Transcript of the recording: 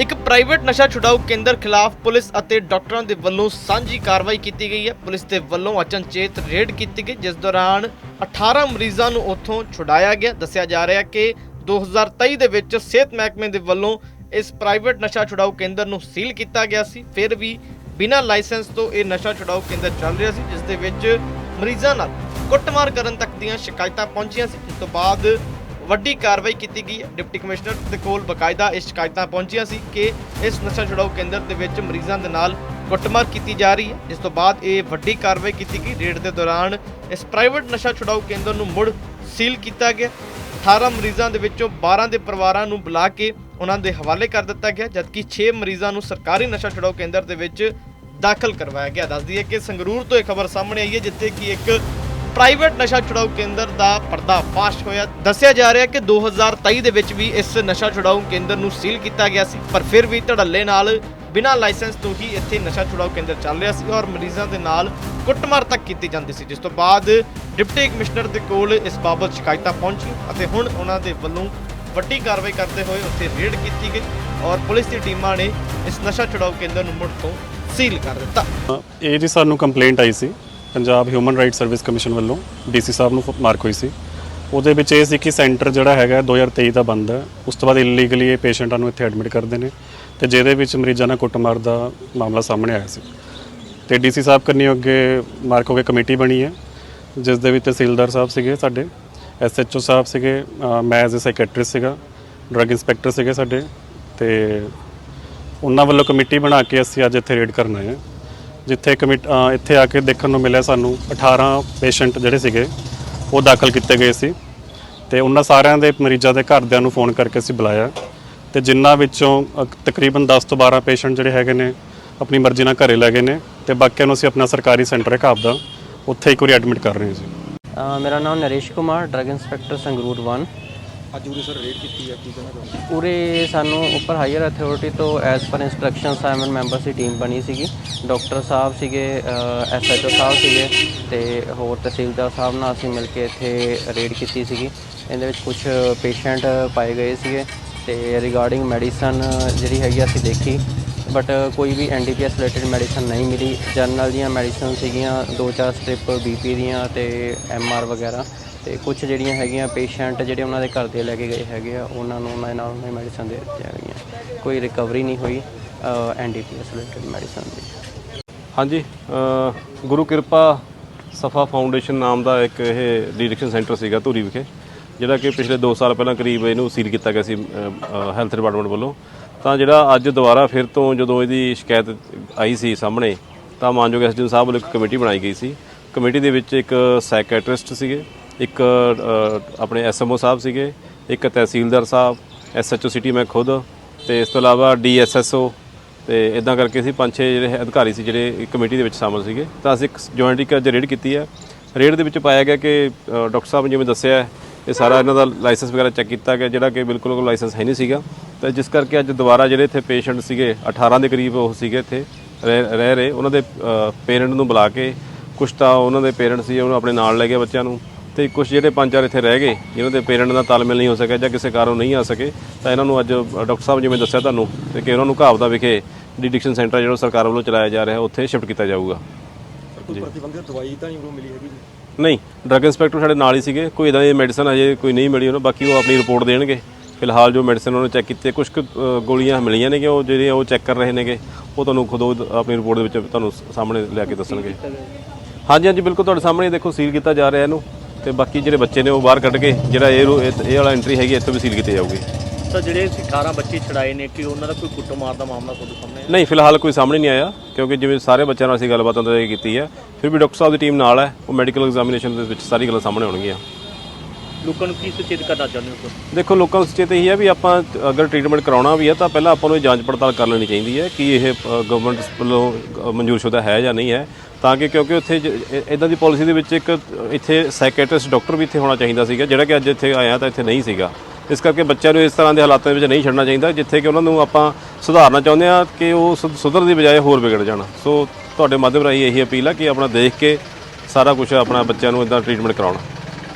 ਇੱਕ ਪ੍ਰਾਈਵੇਟ ਨਸ਼ਾ ਛੁਡਾਊ ਕੇਂਦਰ ਖਿਲਾਫ ਪੁਲਿਸ ਅਤੇ ਡਾਕਟਰਾਂ ਦੇ ਵੱਲੋਂ ਸਾਂਝੀ ਕਾਰਵਾਈ ਕੀਤੀ ਗਈ ਹੈ। ਪੁਲਿਸ ਦੇ ਵੱਲੋਂ ਅਚਨਚੇਤ ਰੇਡ ਕੀਤੀ ਗਈ, ਜਿਸ ਦੌਰਾਨ 18 ਮਰੀਜ਼ਾਂ ਨੂੰ ਉੱਥੋਂ ਛੁਡਾਇਆ ਗਿਆ। ਦੱਸਿਆ ਜਾ ਰਿਹਾ ਕਿ 2023 ਦੇ ਵਿੱਚ ਸਿਹਤ ਮਹਿਕਮੇ ਦੇ ਵੱਲੋਂ ਇਸ ਪ੍ਰਾਈਵੇਟ ਨਸ਼ਾ ਛੁਡਾਊ ਕੇਂਦਰ ਨੂੰ ਸੀਲ ਕੀਤਾ ਗਿਆ ਸੀ। ਫਿਰ ਵੀ ਬਿਨਾਂ ਲਾਇਸੈਂਸ ਤੋਂ ਇਹ ਨਸ਼ਾ ਛੁਡਾਊ ਕੇਂਦਰ ਚੱਲ ਰਿਹਾ ਸੀ, ਜਿਸ ਦੇ ਵਿੱਚ ਮਰੀਜ਼ਾਂ ਨਾਲ ਕੁੱਟਮਾਰ ਕਰਨ ਤੱਕ ਦੀਆਂ ਸ਼ਿਕਾਇਤਾਂ ਪਹੁੰਚੀਆਂ ਸੀ। ਜਿਸ ਤੋਂ ਬਾਅਦ ਵੱਡੀ ਕਾਰਵਾਈ ਕੀਤੀ ਗਈ। ਹੈ ਡਿਪਟੀ ਕਮਿਸ਼ਨਰ ਦੇ ਕੋਲ ਬਕਾਇਦਾ ਇਹ ਸ਼ਿਕਾਇਤਾਂ ਪਹੁੰਚੀਆਂ ਸੀ ਕਿ ਇਸ ਨਸ਼ਾ ਛੁਡਾਊ ਕੇਂਦਰ ਦੇ ਵਿੱਚ ਮਰੀਜ਼ਾਂ ਦੇ ਨਾਲ ਕੁੱਟਮਾਰ ਕੀਤੀ ਜਾ ਰਹੀ ਹੈ। ਜਿਸ ਤੋਂ ਬਾਅਦ ਇਹ ਵੱਡੀ ਕਾਰਵਾਈ ਕੀਤੀ ਗਈ। ਰੇਡ ਦੇ ਦੌਰਾਨ ਇਸ ਪ੍ਰਾਈਵੇਟ ਨਸ਼ਾ ਛੁਡਾਊ ਕੇਂਦਰ ਨੂੰ ਮੁੜ ਸੀਲ ਕੀਤਾ ਗਿਆ। 18 ਮਰੀਜ਼ਾਂ ਦੇ ਵਿੱਚੋਂ 12 ਦੇ ਪਰਿਵਾਰਾਂ ਨੂੰ ਬੁਲਾ ਕੇ ਉਹਨਾਂ ਦੇ ਹਵਾਲੇ ਕਰ ਦਿੱਤਾ ਗਿਆ, ਜਦਕਿ 6 ਮਰੀਜ਼ਾਂ ਨੂੰ ਸਰਕਾਰੀ ਨਸ਼ਾ ਛੁਡਾਊ ਕੇਂਦਰ ਦੇ ਵਿੱਚ ਦਾਖਲ ਕਰਵਾਇਆ ਗਿਆ। ਦੱਸਦੀ ਹੈ ਕਿ ਸੰਗਰੂਰ ਤੋਂ ਇਹ ਖਬਰ ਸਾਹਮਣੇ ਆਈ ਹੈ, ਜਿੱਥੇ ਕਿ ਇੱਕ ਪ੍ਰਾਈਵੇਟ ਨਸ਼ਾ ਛੁਡਾਊ ਕੇਂਦਰ ਦਾ ਪਰਦਾ ਫਾਸ਼ ਹੋਇਆ। ਦੱਸਿਆ ਜਾ ਰਿਹਾ ਕਿ 2023 ਦੇ ਵਿੱਚ ਵੀ ਇਸ ਨਸ਼ਾ ਛੁਡਾਊ ਕੇਂਦਰ ਨੂੰ ਸੀਲ ਕੀਤਾ ਗਿਆ ਸੀ, ਪਰ ਫਿਰ ਵੀ ਧੜੱਲੇ ਨਾਲ ਬਿਨਾਂ ਲਾਇਸੈਂਸ ਤੋਂ ਹੀ ਇੱਥੇ ਨਸ਼ਾ ਛੁਡਾਊ ਕੇਂਦਰ ਚੱਲ ਰਿਹਾ ਸੀ ਔਰ ਮਰੀਜ਼ਾਂ ਦੇ ਨਾਲ ਕੁੱਟਮਾਰ ਤੱਕ ਕੀਤੀ ਜਾਂਦੀ ਸੀ, ਜਿਸ ਤੋਂ ਬਾਅਦ ਡਿਪਟੀ ਕਮਿਸ਼ਨਰ ਦੇ ਕੋਲ ਇਸ ਬਾਬਤ ਸ਼ਿਕਾਇਤਾਂ ਪਹੁੰਚੀ ਅਤੇ ਹੁਣ ਉਹਨਾਂ ਦੇ ਵੱਲੋਂ ਵੱਡੀ ਕਾਰਵਾਈ ਕਰਦੇ ਹੋਏ ਉੱਥੇ ਰੇਡ ਕੀਤੀ ਗਈ ਔਰ ਪੁਲਿਸ ਦੀ ਟੀਮਾਂ ਨੇ ਇਸ ਨਸ਼ਾ ਛੁਡਾਊ ਕੇਂਦਰ ਨੂੰ ਮੁੜ ਤੋਂ ਸੀਲ ਕਰ ਦਿੱਤਾ। ਇਹ ਜੀ ਸਾਨੂੰ ਕੰਪਲੇਂਟ ਆਈ ਸੀ Punjab human right service commission ਵੱਲੋਂ ਡੀਸੀ ਸਾਹਿਬ ਨੂੰ ਮਾਰਕ ਹੋਈ ਸੀ। ਉਹਦੇ ਵਿੱਚ ਇਹ ਸੀ ਕਿ ਸੈਂਟਰ ਜਿਹੜਾ ਹੈਗਾ 2023 ਦਾ ਬੰਦ ਹੈ। ਉਸ ਤੋਂ ਬਾਅਦ ਇਲੀਗਲੀ ਇਹ ਪੇਸ਼ੈਂਟਾਂ ਨੂੰ ਇੱਥੇ ਐਡਮਿਟ ਕਰਦੇ ਨੇ ਤੇ ਜਿਹਦੇ ਵਿੱਚ ਮਰੀਜ਼ਾਂ ਨਾਲ ਕੁੱਟਮਾਰ ਦਾ ਮਾਮਲਾ ਸਾਹਮਣੇ ਆਇਆ ਸੀ। ਤੇ ਡੀਸੀ ਸਾਹਿਬ ਕੰਨੀ ਅੱਗੇ ਮਾਰਕ ਹੋ ਕੇ ਕਮੇਟੀ ਬਣੀ ਹੈ, ਜਿਸ ਦੇ ਵਿੱਚ ਤਹਿਸੀਲਦਾਰ ਸਾਹਿਬ ਸੀਗੇ ਸਾਡੇ ਐਸਐਚਓ ਸਾਹਿਬ ਸੀਗੇ ਮੈਂ ਐਜ਼ ਅ ਸਾਈਕੈਟ੍ਰਿਸਟ ਸੀਗਾ ਡਰੱਗ ਇੰਸਪੈਕਟਰ ਸੀਗੇ ਸਾਡੇ ਤੇ ਉਹਨਾਂ ਵੱਲੋਂ ਕਮੇਟੀ ਬਣਾ ਕੇ ਅਸੀਂ ਅੱਜ ਇੱਥੇ ਰੇਡ ਕਰਨ ਆਏ ਹਾਂ। ਜਿੱਥੇ ਕਮਿਟ ਇੱਥੇ ਆ ਕੇ ਦੇਖਣ ਨੂੰ ਮਿਲਿਆ ਸਾਨੂੰ 18 ਪੇਸ਼ੈਂਟ ਜਿਹੜੇ ਸੀਗੇ, ਉਹ ਦਾਖਲ ਕੀਤੇ ਗਏ ਸੀ। ਤੇ ਉਹਨਾਂ ਸਾਰਿਆਂ ਦੇ ਮਰੀਜ਼ਾਂ ਦੇ ਘਰਦਿਆਂ ਨੂੰ ਫੋਨ ਕਰਕੇ ਅਸੀਂ ਬੁਲਾਇਆ। ਤੇ ਜਿਨ੍ਹਾਂ ਵਿੱਚੋਂ ਤਕਰੀਬਨ 10 ਤੋਂ 12 ਪੇਸ਼ੈਂਟ ਜਿਹੜੇ ਹੈਗੇ ਨੇ, ਆਪਣੀ ਮਰਜ਼ੀ ਨਾਲ ਘਰੇ ਲੈ ਗਏ ਨੇ। ਤੇ ਬਾਕੀਆਂ ਨੂੰ ਅਸੀਂ ਆਪਣਾ ਸਰਕਾਰੀ ਸੈਂਟਰ ਹੈ ਘਾਬ ਦਾ ਉੱਥੇ ਇੱਕ ਵਾਰੀ ਐਡਮਿਟ ਕਰ ਰਹੇ ਹਾਂ ਜੀ। ਮੇਰਾ ਨਾਮ ਨਰੇਸ਼ ਕੁਮਾਰ ਡਰਗ ਇੰਸਪੈਕਟਰ ਸੰਗਰੂਰ 1 ਅੱਜ ਉਰੇ ਸਰ ਰੇਡ ਕੀਤੀ ਹੈ ਕੀ ਕਹਿਣਾ ਚਾਹੁੰਦੇ ਪੂਰੇ ਸਾਨੂੰ ਉੱਪਰ ਹਾਇਰ ਅਥਾਰਟੀ ਤੋਂ as per instruction seven members ਦੀ ਟੀਮ ਬਣੀ ਸੀਗੀ। ਡਾਕਟਰ ਸਾਹਿਬ ਸੀਗੇ ਐਸਐਚਓ ਸਾਹਿਬ ਸੀਗੇ ਤੇ ਹੋਰ ਤਹਿਸੀਲਦਾਰ ਸਾਹਿਬ ਨਾਲ ਅਸੀਂ ਮਿਲ ਕੇ ਇੱਥੇ ਰੇਡ ਕੀਤੀ ਸੀਗੀ। ਇਹਦੇ ਵਿੱਚ ਕੁਝ ਪੇਸ਼ੈਂਟ ਪਾਏ ਗਏ ਸੀਗੇ ਤੇ ਰਿਗਾਰਡਿੰਗ ਮੈਡੀਸਨ ਜਿਹੜੀ ਹੈਗੀ ਅਸੀਂ ਦੇਖੀ। ਬਟ uh, ਕੋਈ ਵੀ ਐਨਡੀਪੀਐਸ ਰਿਲੇਟਡ ਮੈਡੀਸਨ ਨਹੀਂ ਮਿਲੀ। ਜਨਰਲ ਦੀਆਂ ਮੈਡੀਸਨ ਸੀਗੀਆਂ, ਦੋ ਚਾਰ ਸਟ੍ਰਿਪ ਬੀਪੀ ਦੀਆਂ ਤੇ ਐਮਆਰ ਵਗੈਰਾ। ਤੇ ਕੁਝ ਜਿਹੜੀਆਂ ਹੈਗੀਆਂ ਪੇਸ਼ੈਂਟ ਜਿਹੜੇ ਉਹਨਾਂ ਦੇ ਘਰ ਦੇ ਲੈ ਕੇ ਗਏ ਹੈਗੇ ਆ, ਉਹਨਾਂ ਨੂੰ ਉਹਨਾਂ ਦੇ ਨਾਲ ਉਹਨਾਂ ਮੈਡੀਸਨ ਦੇ ਦਿੱਤੀਆਂ ਗਈਆਂ। ਕੋਈ ਰਿਕਵਰੀ ਨਹੀਂ ਹੋਈ ਐਨਡੀਪੀਐਸ ਰਿਲੇਟਡ ਮੈਡੀਸਨ ਦੀ। ਹਾਂਜੀ ਗੁਰੂ ਕਿਰਪਾ ਸਫਾ ਫਾਊਂਡੇਸ਼ਨ ਨਾਮ ਦਾ ਇੱਕ ਇਹ ਡਿਡਿਕਸ਼ਨ ਸੈਂਟਰ ਸੀਗਾ ਧੂਰੀ ਵਿਖੇ, ਜਿਹੜਾ ਕਿ ਪਿਛਲੇ 2 ਸਾਲ ਪਹਿਲਾਂ ਕਰੀਬ ਇਹਨੂੰ ਸੀਲ ਕੀਤਾ ਗਿਆ ਸੀ ਹੈਲਥ ਡਿਪਾਰਟਮੈਂਟ ਵੱਲੋਂ। ਤਾਂ ਜਿਹੜਾ ਅੱਜ ਦੁਬਾਰਾ ਫਿਰ ਤੋਂ ਜਦੋਂ ਇਹਦੀ ਸ਼ਿਕਾਇਤ ਆਈ ਸੀ ਸਾਹਮਣੇ ਤਾਂ ਮਾਨਯੋਗ ਐਸਡੀਓ ਸਾਹਿਬ ਵੱਲੋਂ ਇੱਕ ਕਮੇਟੀ ਬਣਾਈ ਗਈ ਸੀ। ਕਮੇਟੀ ਦੇ ਵਿੱਚ ਇੱਕ ਸਾਈਕੈਟ੍ਰਿਸਟ ਸੀਗੇ ਇੱਕ ਅ, ਆਪਣੇ ਐਸਐਮਓ ਸਾਹਿਬ ਸੀਗੇ ਇੱਕ ਤਹਿਸੀਲਦਾਰ ਸਾਹਿਬ ਐਸਐਚਓ ਸਿਟੀ ਮੈਂ ਖੁਦ ਤੇ ਇਸ ਤੋਂ ਇਲਾਵਾ ਡੀਐਸਐਸਓ ਤੇ ਇਦਾਂ ਕਰਕੇ ਅਸੀਂ ਪੰਜ ਛੇ ਜਿਹੜੇ ਅਧਿਕਾਰੀ ਸੀ ਜਿਹੜੇ ਕਮੇਟੀ ਦੇ ਵਿੱਚ ਸ਼ਾਮਲ ਸੀਗੇ। ਤਾਂ ਅਸੀਂ ਇੱਕ ਜੁਆਇੰਟ ਇੱਕ ਅੱਜ ਰੇਡ ਕੀਤੀ ਹੈ। ਰੇਡ ਦੇ ਵਿੱਚ ਪਾਇਆ ਗਿਆ ਕਿ ਡਾਕਟਰ ਸਾਹਿਬ ਨੇ ਜਿਵੇਂ ਦੱਸਿਆ ਇਹ ਸਾਰਾ ਇਹਨਾਂ ਦਾ ਲਾਇਸੈਂਸ ਵਗੈਰਾ ਚੈੱਕ ਕੀਤਾ ਗਿਆ ਜਿਹੜਾ ਕਿ ਬਿਲਕੁਲ ਕੋਈ ਲਾਇਸੈਂਸ ਹੈ ਨਹੀਂ ਸੀਗਾ। ਤਾਂ ਜਿਸ ਕਰਕੇ ਅੱਜ ਦੁਬਾਰਾ ਜਿਹੜੇ ਇੱਥੇ ਪੇਸ਼ੈਂਟ ਸੀਗੇ 18 ਦੇ ਕਰੀਬ ਉਹ ਸੀਗੇ ਇੱਥੇ ਰਹਿ ਰਹਿ ਉਹਨਾਂ ਦੇ ਪੇਰੈਂਟ ਨੂੰ ਬੁਲਾ ਕੇ ਕੁਝ ਤਾਂ ਉਹਨਾਂ ਦੇ ਪੇਰੈਂਟ ਸੀ ਉਹਨੂੰ ਆਪਣੇ ਨਾਲ ਲੈ ਗਏ ਬੱਚਿਆਂ ਨੂੰ। ਤੇ ਕੁਝ ਜਿਹੜੇ ਪੰਜ ਚਾਰ ਇੱਥੇ ਰਹਿ ਗਏ ਜਿਨ੍ਹਾਂ ਦੇ ਪੇਰੈਂਟ ਦਾ ਤਾਲਮੇਲ ਨਹੀਂ ਹੋ ਸਕਿਆ ਜਾਂ ਕਿਸੇ ਕਾਰਨ ਨਹੀਂ ਆ ਸਕੇ ਤਾਂ ਇਹਨਾਂ ਨੂੰ ਅੱਜ ਡਾਕਟਰ ਸਾਹਿਬ ਜਿਵੇਂ ਦੱਸਿਆ ਤੁਹਾਨੂੰ ਤੇ ਕਿ ਉਹਨਾਂ ਨੂੰ ਘਾਵ ਦਾ ਵਿਖੇ ਡਿਡਿਕਸ਼ਨ ਸੈਂਟਰ ਜਿਹੜਾ ਸਰਕਾਰ ਵੱਲੋਂ ਚਲਾਇਆ ਜਾ ਰਿਹਾ ਉੱਥੇ ਸ਼ਿਫਟ ਕੀਤਾ ਜਾਊਗਾ। ਸਰ ਕੋਈ ਪ੍ਰਤੀਬੰਧਿਤ ਦਵਾਈ ਤਾਂ ਨਹੀਂ ਮਿਲੀ ਹੈਗੀ? ਨਹੀਂ ਡਰੱਗ ਇੰਸਪੈਕਟਰ ਸਾਡੇ ਨਾਲ ਹੀ ਸੀਗੇ ਕੋਈ ਇਦਾਂ ਦੀ ਮੈਡੀਸਨ ਹਜੇ ਕੋਈ ਨਹੀਂ ਮਿਲੀ ਉਹਨਾਂ ਬਾਕੀ ਉਹ ਆਪਣੀ ਰਿਪੋਰਟ ਦੇਣਗੇ। ਫਿਲਹਾਲ ਜੋ ਮੈਡੀਸਨ ਉਹਨਾਂ ਨੇ ਚੈੱਕ ਕੀਤੇ ਕੁਝ ਗੋਲੀਆਂ ਮਿਲੀਆਂ ਨੇ ਕਿ ਉਹ ਜਿਹੜੀਆਂ ਉਹ ਚੈੱਕ ਕਰ ਰਹੇ ਨੇਗੇ। ਉਹ ਤੁਹਾਨੂੰ ਖੁਦ ਆਪਣੀ ਰਿਪੋਰਟ ਦੇ ਵਿੱਚ ਤੁਹਾਨੂੰ ਸਾਹਮਣੇ ਲਿਆ ਕੇ ਦੱਸਣਗੇ। ਹਾਂਜੀ ਹਾਂਜੀ ਬਿਲਕੁਲ ਤੁਹਾਡੇ ਸਾਹਮਣੇ ਦੇਖੋ ਸੀਲ ਕੀਤਾ ਜਾ ਰਿਹਾ ਇਹਨੂੰ। ਤੇ ਬਾਕੀ ਜਿਹੜੇ ਬੱਚੇ ਨੇ ਉਹ ਬਾਹਰ ਕੱਢ ਕੇ ਜਿਹੜਾ ਇਹ ਇਹ ਵਾਲਾ ਐਂਟਰੀ ਹੈਗੀ ਇੱਥੇ ਵੀ ਸੀਲ ਕੀਤੀ ਜਾਊਗੀ। ਤਾਂ ਜਿਹੜੇ ਅਸੀਂ 18 ਬੱਚੇ ਛੜਾਏ ਨੇ ਕਿ ਉਹਨਾਂ ਦਾ ਕੋਈ ਕੁੱਟਮਾਰ ਦਾ ਮਾਮਲਾ ਤੁਹਾਡੇ ਸਾਹਮਣੇ ਨਹੀਂ ਫਿਲਹਾਲ ਕੋਈ ਸਾਹਮਣੇ ਨਹੀਂ ਆਇਆ ਕਿਉਂਕਿ ਜਿਵੇਂ ਸਾਰੇ ਬੱਚਿਆਂ ਨਾਲ ਅਸੀਂ ਗੱਲਬਾਤ ਅੰਦਰ ਕੀਤੀ ਹੈ ਫਿਰ ਵੀ ਡਾਕਟਰ ਸਾਹਿਬ ਦੀ ਟੀਮ ਨਾਲ ਹੈ ਉਹ ਮੈਡੀਕਲ ਐਗਜ਼ਾਮੀਨੇਸ਼ਨ ਦੇ ਵਿੱਚ ਸਾਰੀ ਗੱਲਾਂ ਸਾਹਮਣੇ ਆਉਣਗੀਆਂ। ਲੋਕਾਂ ਨੂੰ ਕੀ ਸੁਚੇਤ ਕਰਨਾ ਚਾਹੁੰਦੇ ਹੋ ਦੇਖੋ ਲੋਕਾਂ ਨੂੰ ਸੁਚੇਤ ਇਹੀ ਹੈ ਵੀ ਆਪਾਂ ਅਗਰ ਟ੍ਰੀਟਮੈਂਟ ਕਰਾਉਣਾ ਵੀ ਹੈ ਤਾਂ ਪਹਿਲਾਂ ਆਪਾਂ ਨੂੰ ਇਹ ਜਾਂਚ ਪੜਤਾਲ ਕਰ ਲੈਣੀ ਚਾਹੀਦੀ ਹੈ ਕਿ ਇਹ ਗਵਰਨਮੈਂਟ ਵੱਲੋਂ ਅ, ਮਨਜ਼ੂਰਸ਼ੁਦਾ ਹੈ ਜਾਂ ਨਹੀਂ ਹੈ। ਤਾਂ ਕਿ ਕਿਉਂਕਿ ਉੱਥੇ ਇਦਾਂ ਦੀ ਪਾਲਿਸੀ ਦੇ ਵਿੱਚ ਇੱਕ ਇੱਥੇ ਸਾਈਕੈਟ੍ਰਿਸਟ ਡਾਕਟਰ ਵੀ ਇੱਥੇ ਹੋਣਾ ਚਾਹੀਦਾ ਸੀਗਾ ਜਿਹੜਾ ਕਿ ਅੱਜ ਇੱਥੇ ਆਇਆ ਤਾਂ ਇੱਥੇ ਨਹੀਂ ਸੀਗਾ। ਇਸ ਕਰਕੇ ਬੱਚਿਆਂ ਨੂੰ ਇਸ ਤਰ੍ਹਾਂ ਦੇ ਹਾਲਾਤਾਂ ਵਿੱਚ ਨਹੀਂ ਛੱਡਣਾ ਚਾਹੀਦਾ ਜਿੱਥੇ ਕਿ ਉਹਨਾਂ ਨੂੰ ਆਪਾਂ ਸੁਧਾਰਨਾ ਚਾਹੁੰਦੇ ਆ ਕਿ ਉਹ ਸੁਧ- ਸੁਧਰਨ ਦੀ ਬਜਾਏ ਹੋਰ ਵਿਗੜ ਜਾਣ। ਸੋ ਤੁਹਾਡੇ ਮਾਧਿਅਮ ਰਾਹੀਂ ਇਹੀ ਅਪੀਲ ਆ ਕਿ ਆਪਣਾ ਦੇਖ ਕੇ ਸਾਰਾ ਕੁਝ ਆਪਣਾ ਬੱਚਿਆਂ ਨੂੰ ਇਦਾਂ ਟ੍ਰੀਟਮੈਂਟ ਕਰਾਉਣਾ।